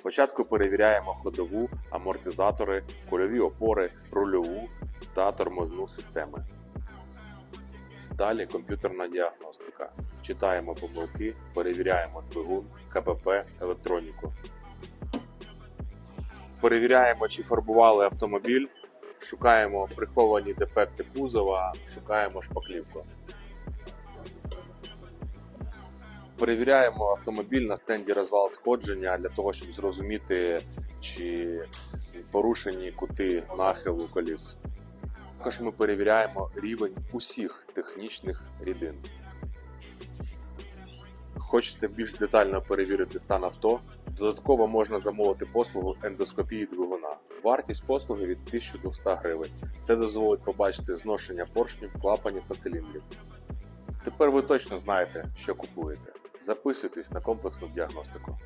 Спочатку перевіряємо ходову, амортизатори, кульові опори, рульову та тормозну системи. Далі комп'ютерна діагностика. Читаємо помилки, перевіряємо двигун, КПП, електроніку. Перевіряємо, чи фарбували автомобіль, шукаємо приховані дефекти кузова, шукаємо шпаклівку. Перевіряємо автомобіль на стенді розвал сходження для того, щоб зрозуміти, чи порушені кути нахилу коліс. Також ми перевіряємо рівень усіх технічних рідин. Хочете більш детально перевірити стан авто? Додатково можна замовити послугу ендоскопії двигуна. Вартість послуги від 1200 гривень. Це дозволить побачити зношення поршнів, клапанів та циліндрів. Тепер ви точно знаєте, що купуєте. Записуйтесь на комплексну діагностику.